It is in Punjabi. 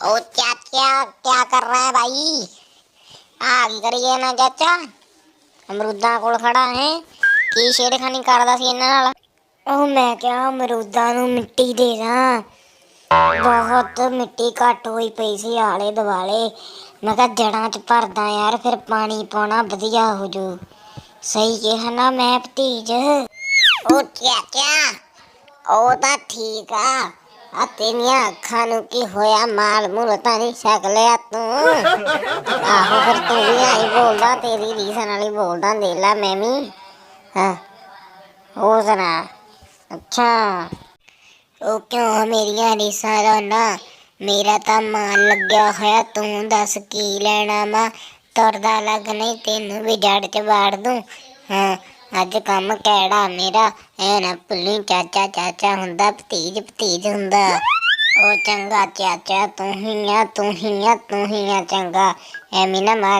ओ चाचा क्या कर रहा है भाई ਆ ਕੀ ਕਰੀਏ ਨਾ ਚਾਚਾ ਅਮਰੂਦਾਂ ਕੋਲ ਖੜਾ ਹੈ ਕੀ ਛੇੜਖਾਨੀ ਕਰਦਾ ਸੀ ਇਹਨਾਂ ਨਾਲ ਉਹ ਮੈਂ ਕਿਹਾ ਅਮਰੂਦਾਂ ਨੂੰ ਮਿੱਟੀ ਦੇ ਦਾਂ ਬਹੁਤ ਮਿੱਟੀ ਘੱਟ ਹੋਈ ਪਈ ਸੀ ਆਲੇ ਦੁਆਲੇ ਮੈਂ ਕਿਹਾ ਜੜਾਂ 'ਚ ਭਰਦਾ ਯਾਰ ਫਿਰ ਪਾਣੀ ਪਾਉਣਾ ਵਧੀਆ ਹੋ ਜੂ ਸਹੀ ਕਿਹਾ ਨਾ ਮੈਂ ਭਤੀਜ ਉਹ ਚਾਚਾ ਉਹ ਤਾਂ ਠੀਕ ਆ ਆ ਤੇਰੀਆਂ ਅੱਖਾਂ ਨੂੰ ਕੀ ਹੋਇਆ? ਮਾਲ ਮੂਲ ਤਾਂ ਨਹੀਂ ਛਕ ਲਿਆ ਤੂੰ। ਆਹੋ ਫਿਰ ਤੂੰ ਵੀ ਆਈ ਬੋਲਦਾ, ਤੇਰੀ ਰੀਸਨ ਵਾਲੀ ਬੋਲਦਾ ਦੇ ਲਾ ਮੈਂ ਵੀ। ਹਾਂ ਹੋ ਸੁਣਾ? ਅੱਛਾ। ਉਹ ਕਿਉਂ ਮੇਰੀਆਂ ਰੀਸਾਂ ਦਾ ਨਾ? ਮੇਰਾ ਤਾਂ ਮਾਲ ਲੱਗਿਆ ਹੋਇਆ, ਤੂੰ ਦੱਸ ਕੀ ਲੈਣਾ ਵਾ? ਤੁਰਦਾ ਲੱਗ, ਨਹੀਂ ਤੈਨੂੰ ਵੀ ਜੜ ਚ ਵਾੜ ਦੂੰ। ਹਾਂ ਅੱਜ ਕੰਮ ਕਿਹੜਾ ਮੇਰਾ? ਐ ਨਾ ਭੁੱਲੀ ਚਾਚਾ ਚਾਚਾ ਹੁੰਦਾ, ਭਤੀਜ ਭਤੀਜ ਹੁੰਦਾ। ਉਹ ਚੰਗਾ ਚਾਚਾ, ਤੂੰ ਹੀ ਆ, ਤੂੰ ਹੀ ਆ, ਤੂੰ ਹੀ ਆ, ਚੰਗਾ। ਐਵੇਂ ਨਾ ਮਾਰ